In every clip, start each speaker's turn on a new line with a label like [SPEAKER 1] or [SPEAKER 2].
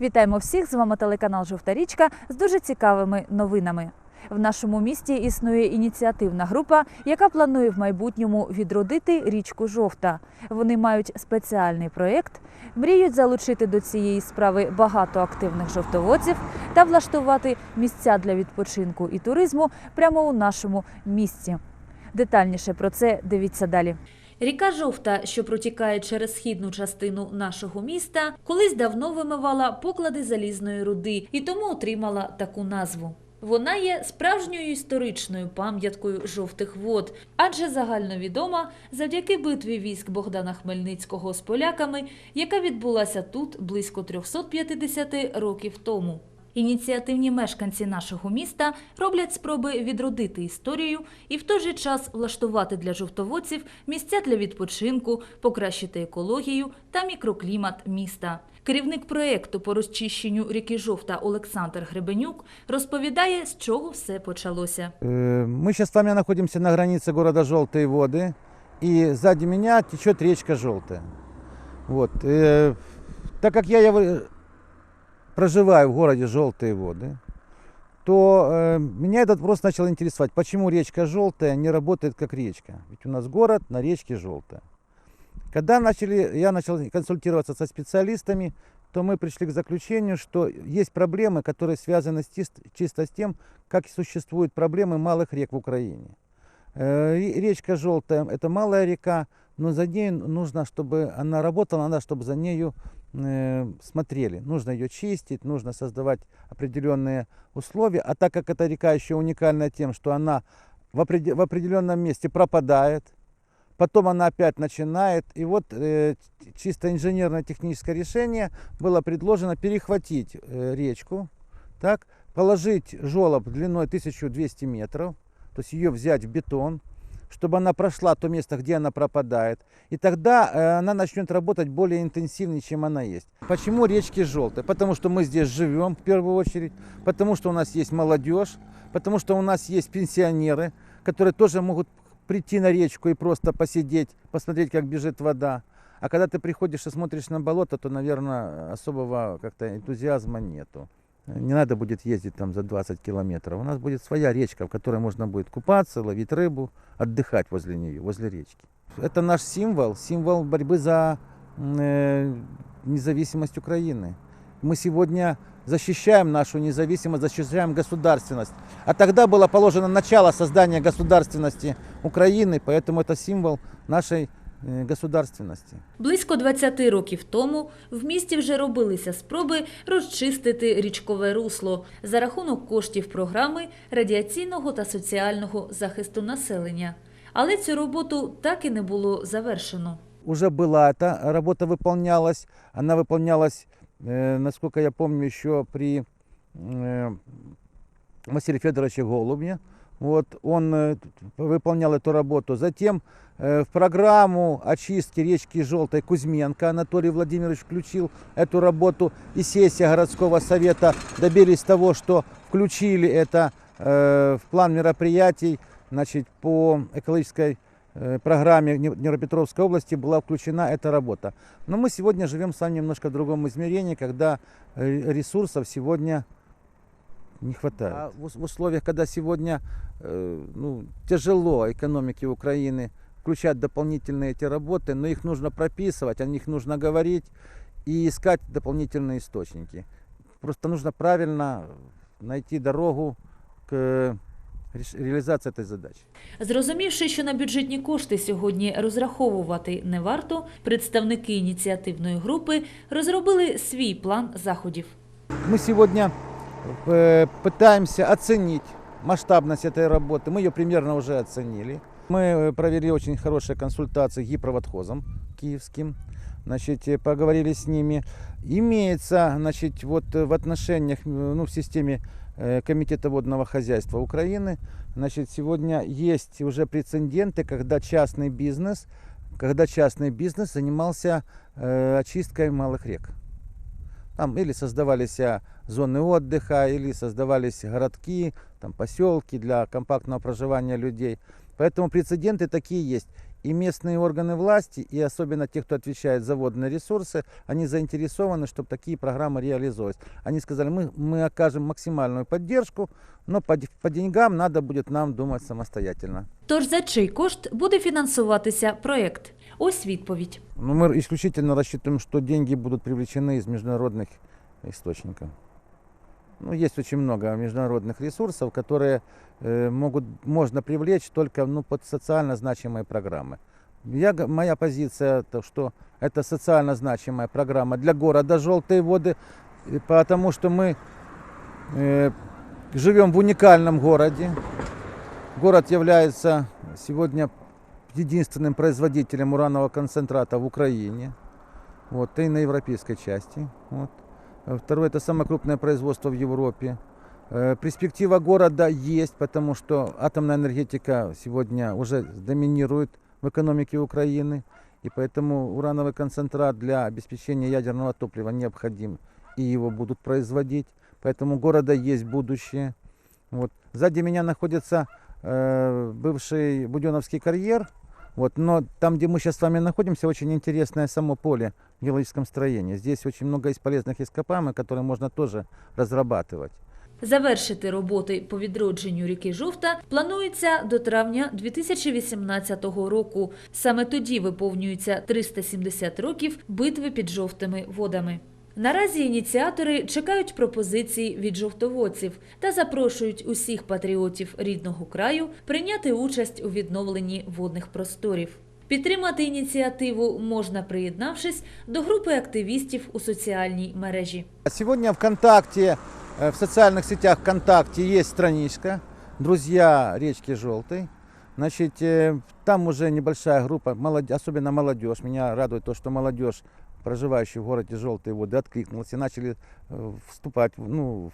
[SPEAKER 1] Вітаємо всіх! З вами телеканал Жовта річка з дуже цікавими новинами. В нашому місті існує ініціативна група, яка планує в майбутньому відродити річку Жовта. Вони мають спеціальний проєкт, мріють залучити до цієї справи багато активних жовтоводців та влаштувати місця для відпочинку і туризму прямо у нашому місті. Детальніше про це дивіться далі. Ріка Жовта, що протікає через східну частину нашого міста, колись давно вимивала поклади залізної руди і тому отримала таку назву. Вона є справжньою історичною пам'яткою жовтих вод, адже загальновідома завдяки битві військ Богдана Хмельницького з поляками, яка відбулася тут близько 350 років тому. Ініціативні мешканці нашого міста роблять спроби відродити історію і в той же час влаштувати для жовтоводців місця для відпочинку, покращити екологію та мікроклімат міста. Керівник проєкту по розчищенню ріки Жовта Олександр Гребенюк розповідає, з чого все почалося.
[SPEAKER 2] Э, Мы сейчас с вами находимся на границе города Желтые воды, и сзади меня течет речка Желтая. Вот. э, Так как я яв- проживаю в городе Желтые воды, то э, меня этот вопрос начал интересовать, почему речка Желтая не работает как речка. Ведь у нас город на речке Желтая. Когда начали, я начал консультироваться со специалистами, то мы пришли к заключению, что есть проблемы, которые связаны с чис- чисто с тем, как существуют проблемы малых рек в Украине. Э, ре- Речка Желтая – это малая река, но за ней нужно, чтобы она работала, надо, чтобы за нею смотрели. Нужно ее чистить, нужно создавать определенные условия. А так как эта река еще уникальна тем, что она в, опреде- в определенном месте пропадает, потом она опять начинает. И вот э, чисто инженерно-техническое решение было предложено перехватить э, речку, так, положить желоб длиной 1200 метров, то есть ее взять в бетон, чтобы она прошла то место, где она пропадает. И тогда э, она начнет работать более интенсивнее, чем она есть. Почему речки желтые? Потому что мы здесь живем в первую очередь, потому что у нас есть молодежь, потому что у нас есть пенсионеры, которые тоже могут прийти на речку и просто посидеть, посмотреть, как бежит вода. А когда ты приходишь и смотришь на болото, то, наверное, особого как-то энтузиазма нету. Не надо будет ездить там за 20 километров. У нас будет своя речка, в которой можно будет купаться, ловить рыбу, отдыхать возле нее, возле речки. Это наш символ, символ борьбы за м, э, независимость Украины. Мы сегодня защищаем нашу независимость, защищаем государственность. А тогда было положено начало создания государственности Украины, поэтому это символ нашей э, государственности.
[SPEAKER 1] Близько 20 років тому в місті вже робилися спроби розчистити річкове русло за рахунок коштів програми радіаційного та соціального захисту населення. Але цю роботу так і не було завершено.
[SPEAKER 2] Уже была эта работа выполнялась. Она выполнялась, э, насколько я помню, еще при э, Василии Федоровиче Голубне. Вот, он э, выполнял эту работу. Затем э, в программу очистки речки Желтой Кузьменко Анатолий Владимирович включил эту работу. И сессия городского совета добились того, что включили это э, в план мероприятий значит, по экологической э, программе Дне- Днепропетровской области была включена эта работа. Но мы сегодня живем с вами немножко в другом измерении, когда э, ресурсов сегодня не хватает. А в ус- в условиях, когда сегодня э, ну, тяжело экономике Украины включать дополнительные эти работы, но их нужно прописывать, о них нужно говорить и искать дополнительные источники. Просто нужно правильно найти дорогу к реш- реализации этой задачи.
[SPEAKER 1] Зрозумівши, що на бюджетні кошти сьогодні розраховувати не варто, представники ініціативної групи розробили свій план заходів.
[SPEAKER 2] Мы сегодня э, пытаемся оценить масштабность этой работы. Мы ее примерно уже оценили. Мы э, провели очень хорошие консультации гипроводхозом киевским. Значит, э, поговорили с ними. Имеется, значит, вот э, в отношениях, ну, в системе Комитета водного хозяйства Украины, значит, сегодня есть уже прецеденты, когда частный бизнес, когда частный бизнес занимался э, очисткой малых рек. Там или создавались зоны отдыха, или создавались городки, там поселки для компактного проживания людей. Поэтому прецеденты такие есть. И местные органы власти, и особенно те, кто отвечает за водные ресурсы, они заинтересованы, чтобы такие программы реализовывались. Они сказали, мы, мы окажем максимальную поддержку, но по, д- по деньгам надо будет нам думать самостоятельно.
[SPEAKER 1] Тож за чий кошт буде фінансуватися проект? Ось відповідь.
[SPEAKER 2] Но мы исключительно рассчитываем, что деньги будут привлечены из международных источников. Ну, есть очень много международных ресурсов, которые э, могут, можно привлечь только ну, под социально значимые программы. Я, моя позиция, то, что это социально значимая программа для города «Желтые воды», потому что мы э, живем в уникальном городе. Город является сегодня единственным производителем уранового концентрата в Украине, вот, и на европейской части. Вот. Э, Второе, это самое крупное производство в Европе. Э, Перспектива города есть, потому что атомная энергетика сегодня уже доминирует в экономике Украины, и поэтому урановый концентрат для обеспечения ядерного топлива необходим, и его будут производить. Поэтому у города есть будущее. Вот. Сзади меня находится э, бывший Буденовский карьер, вот, но там, где мы сейчас с вами находимся, очень интересное само поле в геологическом строении. Здесь очень много из полезных ископаемых, которые можно тоже разрабатывать.
[SPEAKER 1] Завершити роботи по відродженню ріки Жовта планується до травня 2018 року. Саме тоді виповнюється 370 років битви під жовтими водами. Наразі ініціатори чекають пропозицій від жовтоводців та запрошують усіх патріотів рідного краю прийняти участь у відновленні водних просторів. Підтримати ініціативу можна, приєднавшись до групи активістів у соціальній мережі.
[SPEAKER 2] А Сегодня ВКонтакте, э, в социальных сетях ВКонтакте есть страничка «Друзья речки Желтой». Значит, э, там уже небольшая группа, молод- особенно молодежь. Меня радует то, что молодежь, проживающая в городе Желтые воды, откликнулась и начали э, вступать, ну,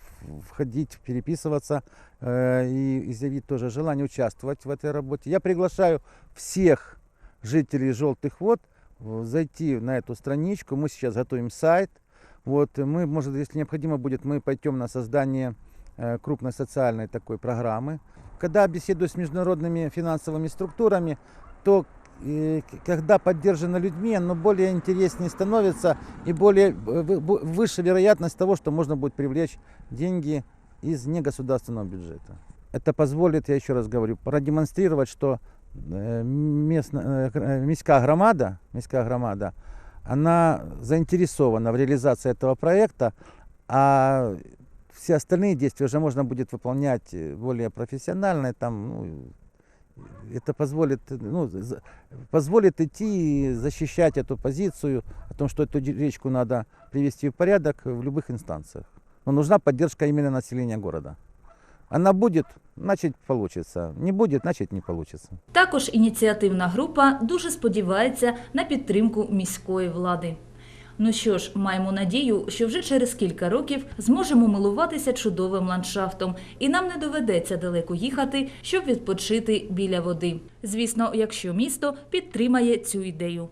[SPEAKER 2] входить, переписываться э, и изъявить тоже желание участвовать в этой работе. Я приглашаю всех жителей Желтых вод э, зайти на эту страничку. Мы сейчас готовим сайт. Вот, мы, может, если необходимо будет, мы пойдем на создание э, крупной социальной такой программы. Когда беседую с международными финансовыми структурами, то к- когда поддержано людьми, оно более интереснее становится и более э, выше вероятность того, что можно будет привлечь деньги из негосударственного бюджета. Это позволит, я еще раз говорю, продемонстрировать, что э, местно, э, міська громада, міська громада, она заинтересована в реализации этого проекта, а все остальные действия уже можно будет выполнять более профессионально, там, ну, это позволит, э, ну, за- позволит идти и защищать эту позицию о том, что эту де- речку надо привести в порядок в любых инстанциях. Но нужна поддержка именно населения города. Она будет, значит получится. Не будет, значит не получится.
[SPEAKER 1] Також ініціативна група дуже сподівається на підтримку міської влади. Ну що ж, маємо надію, що вже через кілька років зможемо милуватися чудовим ландшафтом, і нам не доведеться далеко їхати, щоб відпочити біля води. Звісно, якщо місто підтримає цю ідею.